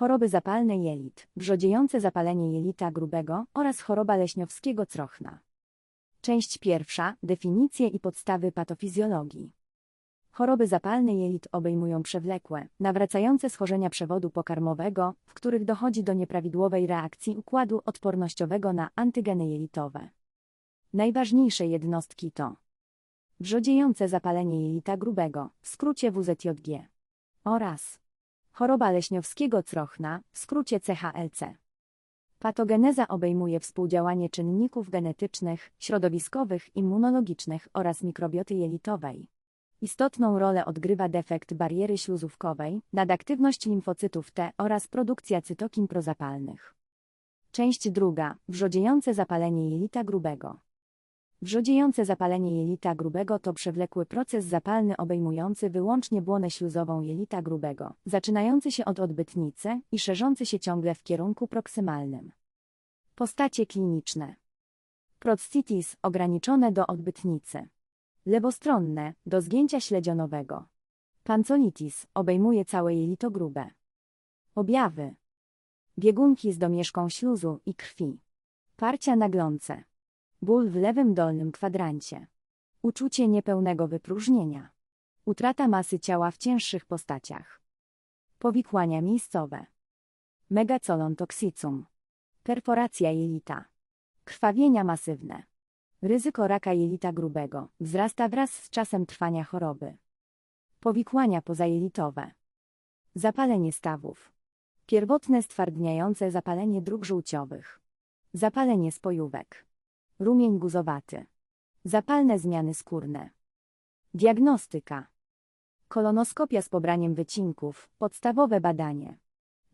choroby zapalne jelit, brzodziejące zapalenie jelita grubego oraz choroba leśniowskiego trochna. Część pierwsza. Definicje i podstawy patofizjologii. Choroby zapalne jelit obejmują przewlekłe, nawracające schorzenia przewodu pokarmowego, w których dochodzi do nieprawidłowej reakcji układu odpornościowego na antygeny jelitowe. Najważniejsze jednostki to wrzodziejące zapalenie jelita grubego, w skrócie WZJG, oraz choroba leśniowskiego trochna, w skrócie CHLC. Patogeneza obejmuje współdziałanie czynników genetycznych, środowiskowych, immunologicznych oraz mikrobioty jelitowej. Istotną rolę odgrywa defekt bariery śluzówkowej, nadaktywność limfocytów T oraz produkcja cytokin prozapalnych. Część druga. Wrzodziejące zapalenie jelita grubego. Wrzodziejące zapalenie jelita grubego to przewlekły proces zapalny obejmujący wyłącznie błonę śluzową jelita grubego, zaczynający się od odbytnicy i szerzący się ciągle w kierunku proksymalnym. Postacie kliniczne. Proctitis ograniczone do odbytnicy. Lewostronne, do zgięcia śledzionowego. Pancolitis obejmuje całe jelito grube. Objawy. Biegunki z domieszką śluzu i krwi. Parcia naglące. Ból w lewym dolnym kwadrancie. Uczucie niepełnego wypróżnienia. Utrata masy ciała w cięższych postaciach. Powikłania miejscowe. Megacolon toxicum. Perforacja jelita. Krwawienia masywne. Ryzyko raka jelita grubego wzrasta wraz z czasem trwania choroby. Powikłania pozajelitowe. Zapalenie stawów. Pierwotne stwardniające zapalenie dróg żółciowych. Zapalenie spojówek. Rumień guzowaty. Zapalne zmiany skórne. Diagnostyka. Kolonoskopia z pobraniem wycinków, podstawowe badanie.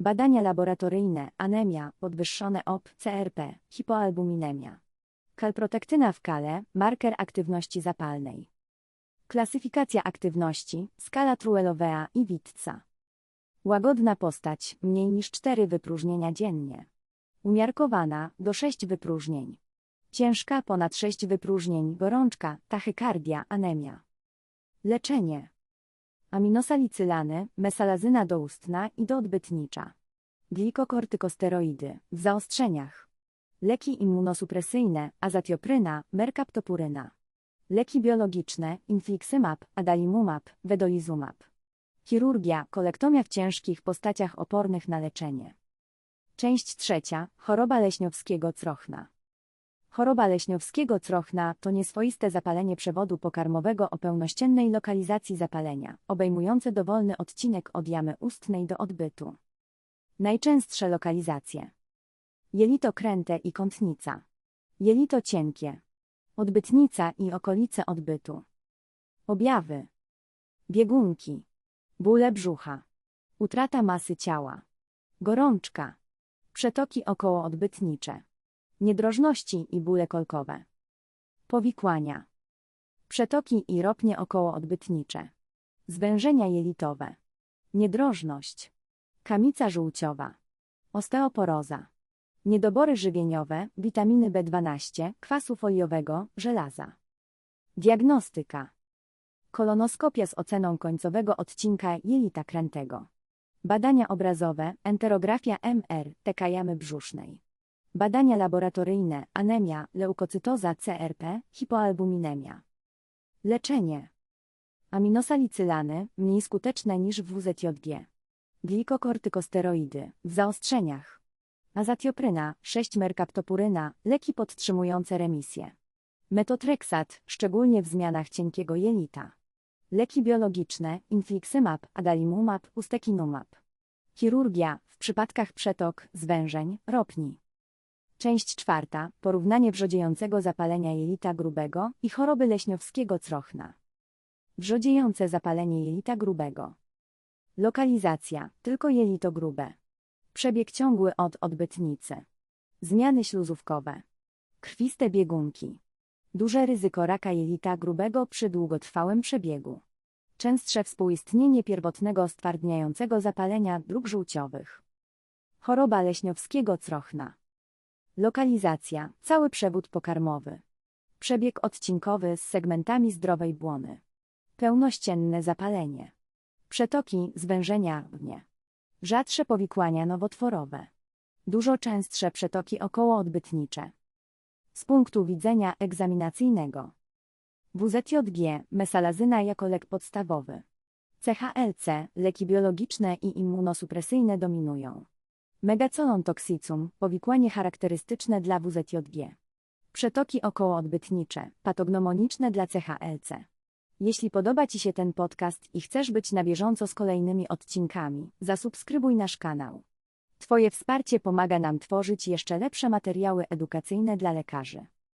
Badania laboratoryjne, anemia, podwyższone OP, CRP, hipoalbuminemia. Kalprotektyna w kale, marker aktywności zapalnej. Klasyfikacja aktywności, skala Truelowea i Witca. Łagodna postać, mniej niż 4 wypróżnienia dziennie. Umiarkowana, do 6 wypróżnień. Ciężka, ponad 6 wypróżnień, gorączka, tachykardia, anemia. Leczenie. Aminosalicylany, mesalazyna doustna i doodbytnicza. Glikokortykosteroidy, w zaostrzeniach. Leki immunosupresyjne, azatiopryna, merkaptopuryna. Leki biologiczne, infliximab, adalimumab, vedolizumab. Chirurgia, kolektomia w ciężkich postaciach opornych na leczenie. Część trzecia, choroba leśniowskiego trochna. Choroba leśniowskiego trochna to nieswoiste zapalenie przewodu pokarmowego o pełnościennej lokalizacji zapalenia, obejmujące dowolny odcinek od jamy ustnej do odbytu. Najczęstsze lokalizacje. Jelito kręte i kątnica. Jelito cienkie. Odbytnica i okolice odbytu. Objawy. Biegunki. Bóle brzucha. Utrata masy ciała. Gorączka. Przetoki okołoodbytnicze. Niedrożności i bóle kolkowe. Powikłania. Przetoki i ropnie okołoodbytnicze. Zwężenia jelitowe. Niedrożność. Kamica żółciowa. Osteoporoza. Niedobory żywieniowe, witaminy B12, kwasu foliowego, żelaza. Diagnostyka. Kolonoskopia z oceną końcowego odcinka jelita krętego. Badania obrazowe, enterografia MR, TK jamy brzusznej. Badania laboratoryjne, anemia, leukocytoza CRP, hipoalbuminemia. Leczenie. Aminosalicylany, mniej skuteczne niż WZJG. Glikokortykosteroidy, w zaostrzeniach. Azatiopryna, 6-merkaptopuryna, leki podtrzymujące remisję. Metotreksat, szczególnie w zmianach cienkiego jelita. Leki biologiczne, infliximab, adalimumab, ustekinumab. Chirurgia, w przypadkach przetok, zwężeń, ropni. Część czwarta. Porównanie wrzodziejącego zapalenia jelita grubego i choroby leśniowskiego trochna. Wrzodziejące zapalenie jelita grubego. Lokalizacja. Tylko jelito grube. Przebieg ciągły od odbytnicy. Zmiany śluzówkowe. Krwiste biegunki. Duże ryzyko raka jelita grubego przy długotrwałym przebiegu. Częstsze współistnienie pierwotnego stwardniającego zapalenia dróg żółciowych. Choroba leśniowskiego trochna. Lokalizacja. Cały przewód pokarmowy. Przebieg odcinkowy z segmentami zdrowej błony. Pełnościenne zapalenie. Przetoki, zwężenia, nie. Rzadsze powikłania nowotworowe. Dużo częstsze przetoki okołoodbytnicze. Z punktu widzenia egzaminacyjnego. WZJG, mesalazyna jako lek podstawowy. CHLC, leki biologiczne i immunosupresyjne dominują. Megacolon toxicum, powikłanie charakterystyczne dla WZJG. Przetoki okołoodbytnicze, patognomoniczne dla CHLC. Jeśli podoba Ci się ten podcast i chcesz być na bieżąco z kolejnymi odcinkami, zasubskrybuj nasz kanał. Twoje wsparcie pomaga nam tworzyć jeszcze lepsze materiały edukacyjne dla lekarzy.